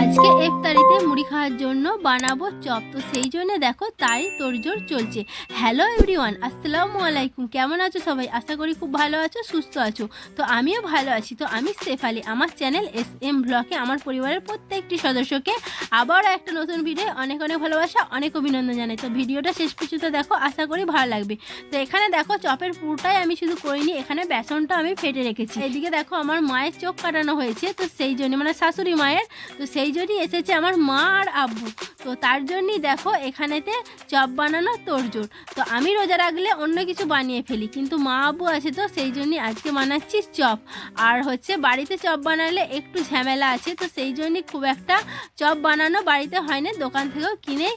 আজকে ইফতারিতে মুড়ি খাওয়ার জন্য বানাবো চপ। তো সেই জন্য দেখো তাই তোড়জোড় চলছে। হ্যালো এভরিওয়ান আসসালামু আলাইকুম। কেমন আছো সবাই? আশা করি খুব ভালো আছো, সুস্থ আছো। তো আমিও ভালো আছি। তো আমি শেফালি। আমার চ্যানেল এস এম ব্লকে আমার পরিবারের প্রত্যেকটি সদস্যকে আবারও একটা নতুন ভিডিও অনেক অনেক ভালোবাসা, অনেক অভিনন্দন জানাই। তো ভিডিওটা শেষ পর্যন্ত দেখো, আশা করি ভালো লাগবে। তো এখানে দেখো চপের পুরোটাই আমি শুধু করিনি, এখানে বেসনটা আমি ফেটে রেখেছি। এদিকে দেখো আমার মায়ের চোখ কাটানো হয়েছে। তো সেই জন্য মানে শাশুড়ি মায়ের, তো সেই জন্যই এসেছে আমার মা আর আব্বু। তো তার জন্যই দেখো এখানেতে চপ বানানো তোড়জোড় তো আমি রোজা রাখলে অন্য কিছু বানিয়ে ফেলি, কিন্তু মা আব্বু আছে তো সেই জন্যই আজকে বানাচ্ছি চপ। আর হচ্ছে বাড়িতে চপ বানালে একটু ঝামেলা আছে, তো সেই জন্যই খুব একটা চপ বানানো বাড়িতে হয় না, দোকান থেকেও কিনে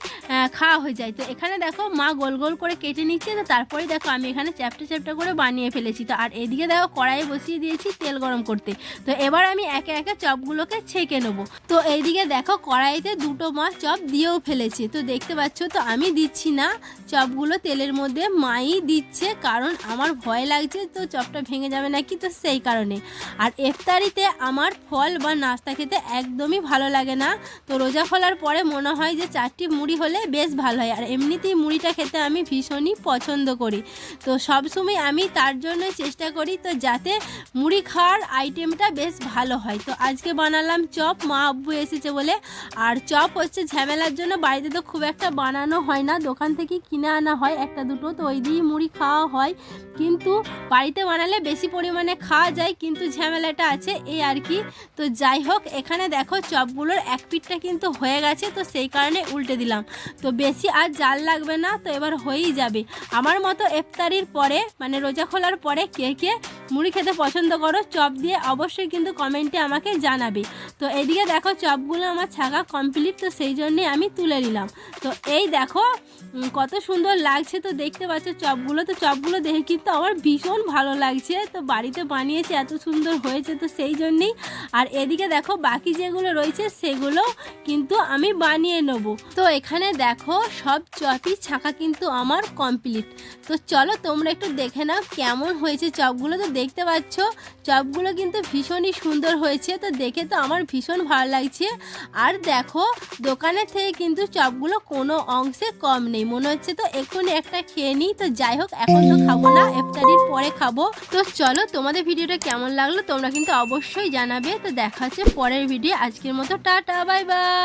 খাওয়া হয়ে যায়। তো এখানে দেখো মা গোল গোল করে কেটে নিচ্ছে, তো তারপরে দেখো আমি এখানে চ্যাপটা চ্যাপটা করে বানিয়ে ফেলেছি। তো আর এদিকে দেখো কড়াই বসিয়ে দিয়েছি তেল গরম করতে। তো এবার আমি একে একে চপগুলোকে ছেঁকে নেব। তো এইদিকে দেখো কড়াইতে দুটো মাছ চপ দিয়েও ফেলেছে। তো দেখতে পাচ্ছ তো আমি দিচ্ছি না। চপগুলো তেলের মধ্যে মাই দিচ্ছে কারণ আমার ভয় লাগছে তো চপটা ভেঙে যাবে নাকি তো সেই কারণে। আর ইফতারিতে আমার ফল বা নাস্তা খেতে একদমই ভালো লাগে না। তো রোজা খোলার পরে মনে হয় যে চারটি মুড়ি হলে বেশ ভালো হয়। আর এমনিতেই মুড়িটা খেতে আমি ভীষণই পছন্দ করি। তো সবসময় আমি তার জন্য চেষ্টা করি তো যাতে মুড়ি খাওয়ার আইটেমটা বেশ ভালো হয়। তো আজকে বানালাম চপ, মা আব্বু এসেছে বলে। আর চপ হচ্ছে ঝামেলার জন্য। বাড়িতে তো খুব একটা বানানো হয় না। দোকান থেকে কিনে আনা হয় একটা দুটো। তো ওই দিয়েই মুড়ি খাওয়া হয়। কিন্তু বাড়িতে বানালে বেশি পরিমাণে খাওয়া যায়। কিন্তু ঝামেলাটা আছে এই আর কি। তো যাই হোক, এখানে দেখো চপগুলোর এক পিঠটা কিন্তু হয়ে গেছে। তো সেই কারণে উল্টে দিলাম। তো বেশি আর জাল লাগবে না। তো এবার হয়েই যাবে। আমার মতো ইফতারির পরে মানে রোজা খোলার পরে কে কে মুড়ি খেতে পছন্দ করো, চপ দিয়ে অবশ্যই কিন্তু কমেন্টে আমাকে জানাবে। তো এদিকে দেখো চপগুলো আমার ছাকা কমপ্লিট তো সেই জন্যে আমি তুলে নিলাম। তো এই দেখো কত সুন্দর লাগছে তো দেখতে পাচ্ছ চপগুলো। তো চপগুলো দেখে কিন্তু আমার ভীষণ ভালো লাগছে, তো বাড়িতে বানিয়েছে, এত সুন্দর হয়েছে তো সেই জন্যেই। আর এদিকে দেখো বাকি যেগুলো রয়েছে, সেগুলো কিন্তু আমি বানিয়ে নেব। তো এখানে দেখো সব চপই ছাকা কিন্তু আমার কমপ্লিট তো চলো তোমরা একটু দেখে নাও কেমন হয়েছে চপগুলো। তো দেখতে পাচ্ছ, চপগুলো কিন্তু ভীষণই সুন্দর হয়েছে, তো দেখে তো আমার ভীষণ ভালো লাগছে। আর দেখো, দোকানে থেকে কিন্তু চপগুলো কোনো অংশে কম নেই। মনে হচ্ছে তো এক্ষুনি একটা খেয়ে নিই। তো যাই হোক, এখন তো খাব না, ইফতারির পরে খাব। তো চলো, তোমাদের ভিডিওটা কেমন লাগল তোমরা কিন্তু অবশ্যই জানাবে। তো দেখা হচ্ছে পরের ভিডিও। আজকের মতো টাটা, বাই বাই।